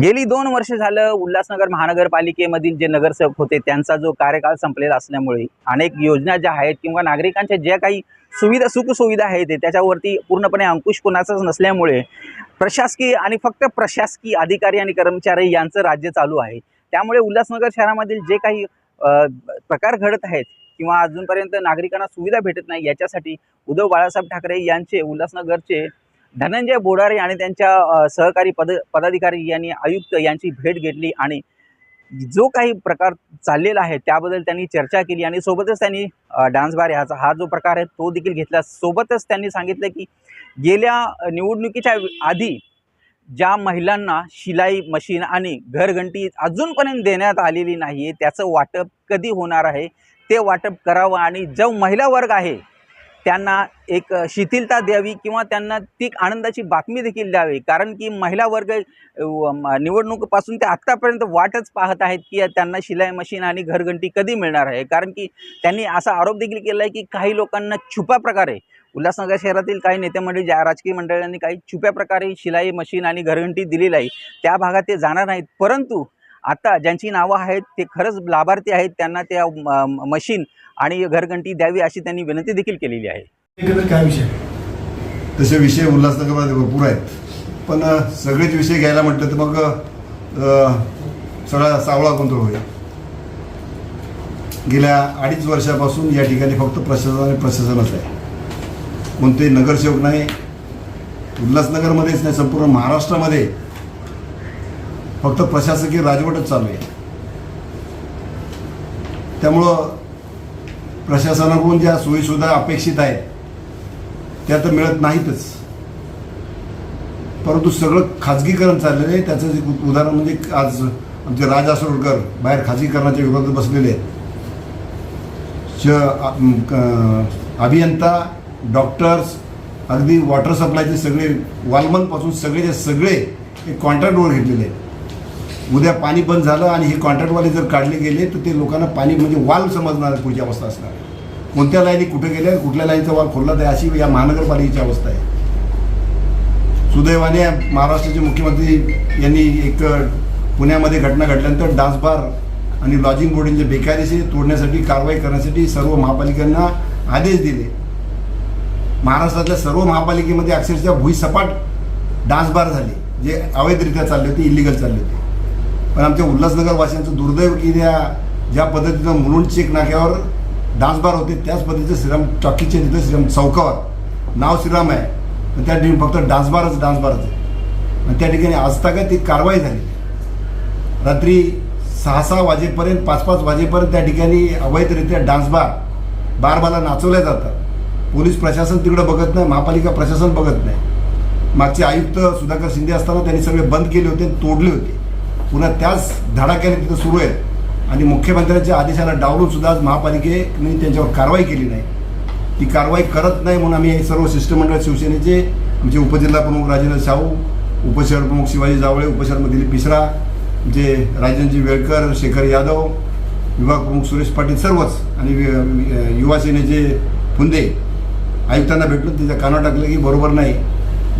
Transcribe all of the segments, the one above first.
गेली दोन वर्ष झालं उल्हासनगर महानगरपालिकेमधील जे नगरसेवक होते त्यांचा जो कार्यकाळ संपलेला असल्यामुळे अनेक योजना ज्या आहेत किंवा नागरिकांच्या ज्या काही सुविधा सुखसुविधा आहेत ते त्याच्यावरती पूर्णपणे अंकुश कोणाचाच नसल्यामुळे प्रशासकीय आणि फक्त प्रशासकीय अधिकारी आणि कर्मचारी यांचं राज्य चालू आहे. त्यामुळे उल्हासनगर शहरामधील जे काही प्रकार घडत आहेत किंवा अजूनपर्यंत नागरिकांना सुविधा भेटत नाही याच्यासाठी उद्धव बाळासाहेब ठाकरे यांचे उल्हासनगरचे धनंजय बोडारे आणि त्यांच्या सहकारी पद पदाधिकारी यांनी आयुक्त यांची भेट घेतली आणि जो काही प्रकार चाललेला आहे त्याबद्दल त्यांनी चर्चा केली आणि सोबतच त्यांनी डान्स बार ह्याचा हा जो प्रकार आहे तो देखील घेतला. सोबतच त्यांनी सांगितलं की गेल्या निवडणुकीच्या आधी ज्या महिलांना शिलाई मशीन आणि घरघंटी अजूनपर्यंत देण्यात आलेली नाही आहे त्याचं वाटप कधी होणार आहे? ते वाटप करावं आणि जो महिला वर्ग आहे त्यांना एक शिथिलता द्यावी किंवा त्यांना ती आनंदाची बातमी देखील द्यावी. कारण की महिला वर्ग निवडणुकीपासून ते आत्तापर्यंत वाटच पाहत आहेत की त्यांना शिलाई मशीन आणि घरघंटी कधी मिळणार आहे. कारण की त्यांनी असा आरोप देखील केला आहे की काही लोकांना छुप्या प्रकारे उल्हासनगर शहरातील काही नेते मंडळी ज्या राजकीय मंडळांनी काही छुप्या प्रकारे शिलाई मशीन आणि घरघंटी दिलेली आहे त्या भागात ते जाणार नाहीत. परंतु आता ज्यांची नावं आहेत ते खरंच लाभार्थी आहेत त्यांना त्या मशीन आणि घरघंटी द्यावी अशी त्यांनी विनंती देखील केलेली आहे. काय विषय? तसे विषय उल्हासनगरमध्ये भरपूर आहेत. पण सगळेच विषय घ्यायला म्हटलं तर मग अ, सगळा सावळा गोंधळ होईल? गेल्या अडीच वर्षापासून या ठिकाणी फक्त प्रशासन आणि प्रशासनच आहे. कोणतेही नगरसेवक नाही. उल्हासनगरमध्येच नाही संपूर्ण महाराष्ट्रामध्ये फक्त प्रशासकीय राजवटच चालू आहे. त्यामुळं प्रशासनाकडून ज्या सोयीसुविधा अपेक्षित आहेत त्या तर मिळत नाहीतच. परंतु सगळं खाजगीकरण चाललेलं आहे. त्याचं एक उदाहरण म्हणजे आज आमचे राज आसोडकर बाहेर खाजगीकरणाच्या विरोधात बसलेले आहेत. अभियंता डॉक्टर्स अगदी वॉटर सप्लायचे सगळे वालमनपासून सगळेचे सगळे हे कॉन्ट्रॅक्टवर घेतलेले आहेत. उद्या पाणी बंद झालं आणि हे कॉन्ट्रॅक्टवाले जर काढले गेले तर ते लोकांना पाणी म्हणजे वाल समजणार पुढची अवस्था असणार कोणत्या लाईनी कुठे गेल्या कुठल्या लाईनचा वाल खोलला आहे अशी या महानगरपालिकेची अवस्था आहे. सुदैवाने महाराष्ट्राचे मुख्यमंत्री यांनी एक पुण्यामध्ये घटना घडल्यानंतर डान्स बार आणि लॉजिंग बोर्डिंगचे बेकायदेशीर तोडण्यासाठी कारवाई करण्यासाठी सर्व महापालिकांना आदेश दिले. महाराष्ट्रातल्या सर्व महापालिकेमध्ये अक्षरशः भुईसपाट डान्स बार झाले जे अवैधरित्या चालले होते इलिगल चालले होते. पण आमच्या उल्हासनगर वासियांचं दुर्दैव की त्या ज्या पद्धतीनं मुलुंड चेक नाक्यावर डान्स बार होते त्याच पद्धतीचं श्रीराम टॉकीच्या तिथं श्रीराम चौकावर. नाव श्रीराम आहे पण त्या ठिकाणी फक्त डान्स बारच डान्स बारच आहे. आणि त्या ठिकाणी आजतागत ती कारवाई झाली. रात्री सहा सहा वाजेपर्यंत पाच पाच वाजेपर्यंत त्या ठिकाणी अवैधरित्या डान्स बार बारबाला नाचवल्या जातात. पोलीस प्रशासन तिकडं बघत नाही महापालिका प्रशासन बघत नाही. मागचे आयुक्त सुधाकर शिंदे असताना त्यांनी सगळे बंद केले होते आणि तोडले होते. पुन्हा त्याच धडाक्याने तिथं सुरू आहेत. आणि मुख्यमंत्र्यांच्या आदेशाला डावलून सुद्धा आज महापालिकेने त्यांच्यावर कारवाई केली नाही. ती कारवाई करत नाही म्हणून आम्ही हे सर्व शिष्टमंडळ शिवसेनेचे आमचे उपजिल्हा प्रमुख राजेंद्र शाहू उपशहर प्रमुख शिवाजी जावळे उपशहर दिलीप मिश्रा जे राजनजी वेळकर शेखर यादव विभाग प्रमुख सुरेश पाटील सर्वच आणि वि- युवा सेनेचे फुंदे आयुक्तांना भेटून त्याच्या कानावर टाकलं की बरोबर नाही.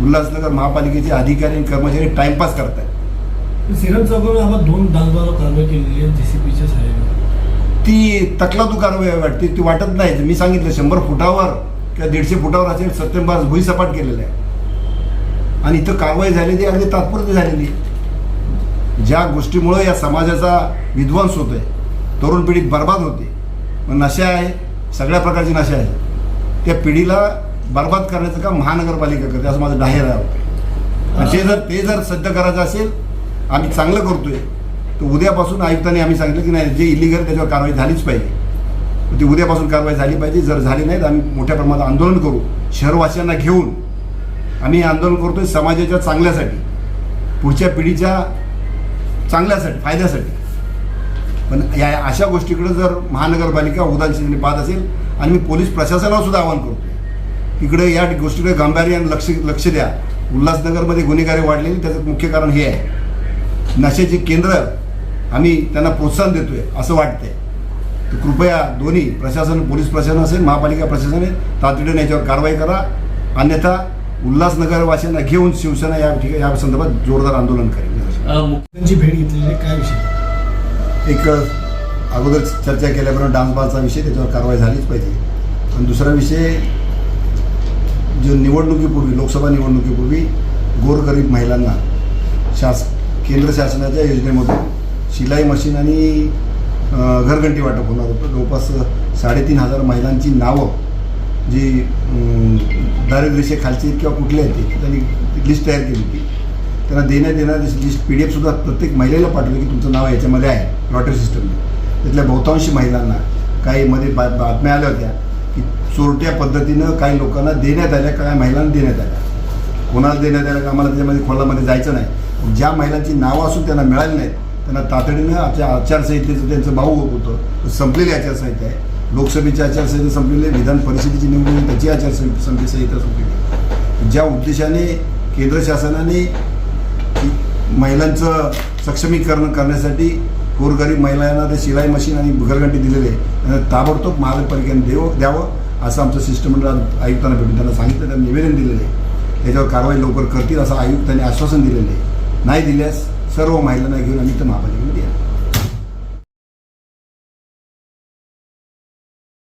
उल्हासनगर महापालिकेचे अधिकारी आणि कर्मचारी टाइमपास करतायत. सिरम चौकावर आम्हाला दोन डान्सबार कारवाई केलेली आहे जेसीपीच्या सहाय्याने ती तकला तू कारवाई वाटते. ती वाटत नाही. मी सांगितलं शंभर फुटावर किंवा दीडशे फुटावर असेल सत्यंबाज भुईसपाट केलेला आहे आणि इथं कारवाई झालेली अगदी तात्पुरती झालेली. आहे. ज्या गोष्टीमुळं या समाजाचा विध्वंस होतो आहे तरुण पिढी बर्बाद होते. मग नशा आहे. सगळ्या प्रकारची नशा आहे. त्या पिढीला बर्बाद करण्याचं काम महानगरपालिका करते. असं माझं डाहेर आहे. ते जर ते जर सध्या करायचं असेल आम्ही चांगलं करतोय. तर उद्यापासून आयुक्तांनी आम्ही सांगितलं की नाही जे इलिगल त्याच्यावर कारवाई झालीच पाहिजे. ती उद्यापासून कारवाई झाली पाहिजे. जर झाली नाही तर आम्ही मोठ्या प्रमाणात आंदोलन करू. शहरवासियांना घेऊन आम्ही आंदोलन करतोय समाजाच्या चांगल्यासाठी पुढच्या पिढीच्या चांगल्यासाठी फायद्यासाठी. पण या अशा गोष्टीकडे जर महानगरपालिका उदासीने पाहत असेल आणि मी पोलीस प्रशासनाला सुद्धा आवाहन करतो इकडे या गोष्टीकडे गांभीर्याने लक्ष लक्ष द्या. उल्हासनगरमध्ये गुन्हेगारी वाढलेली त्याचं मुख्य कारण हे आहे. नशेची केंद्र आम्ही त्यांना प्रोत्साहन देतोय असं वाटतंय. तर कृपया दोन्ही प्रशासन पोलीस प्रशासन असेल महापालिका प्रशासन आहे तातडीने याच्यावर कारवाई करा. अन्यथा उल्हासनगरवासियांना घेऊन शिवसेना या ठिकाणी या संदर्भात जोरदार आंदोलन करेल. त्यांची भेट घेतलेली आहे काय विषय? एक अगोदर चर्चा केल्याप्रमाणे डान्स बारचा विषय त्याच्यावर कारवाई झालीच पाहिजे. आणि दुसरा विषय जो निवडणुकीपूर्वी लोकसभा निवडणुकीपूर्वी गोरगरीब महिलांना शास केंद्र शासनाच्या योजनेमधून शिलाई मशीन आणि घरघंटी वाटप होणार होतं. जवळपास साडेतीन हजार महिलांची नावं जी दारिद्र्यरेषेखालची आहेत किंवा कुठली आहेत ती त्यांनी लिस्ट तयार केली होती. त्यांना देण्यात येणारी लिस्ट पी डी एफसुद्धा प्रत्येक महिलेला पाठवली की तुमचं नाव याच्यामध्ये आहे लॉटरी सिस्टमने त्यातल्या बहुतांशी महिलांना काही मध्ये बा बातम्या आल्या होत्या की चोरट्या पद्धतीनं काही लोकांना देण्यात आल्या काही महिलांना देण्यात आल्या. कोणाला देण्यात आल्या का आम्हाला त्याच्यामध्ये खोलामध्ये जायचं नाही. ज्या महिलांची नावं असून त्यांना मिळाली नाहीत त्यांना तातडीनं आचार आचारसंहितेचं त्यांचं भाऊ होतं संपलेली आचारसंहिता आहे. लोकसभेची आचारसंहिता संपलेली विधान परिषदेची निवडणूक त्याची आचारसंहिता संहिता संपलेली ज्या उद्देशाने केंद्र शासनाने महिलांचं सक्षमीकरण करण्यासाठी गोरगरीब महिलांना ते शिलाई मशीन आणि घरघंटी दिलेले आहे. त्यांना ताबडतोब महानगरपालिकेने देव द्यावं असं आमचं शिष्टमंडळ आयुक्तांना भेटून त्यांना सांगितलं. त्यांना निवेदन दिलेलं आहे. त्याच्यावर कारवाई लवकर करतील असं आयुक्तांनी आश्वासन दिलेलं आहे. नाही दिल्यास सर्व महिलांना घेऊन आम्ही तर महापालिकेमध्ये या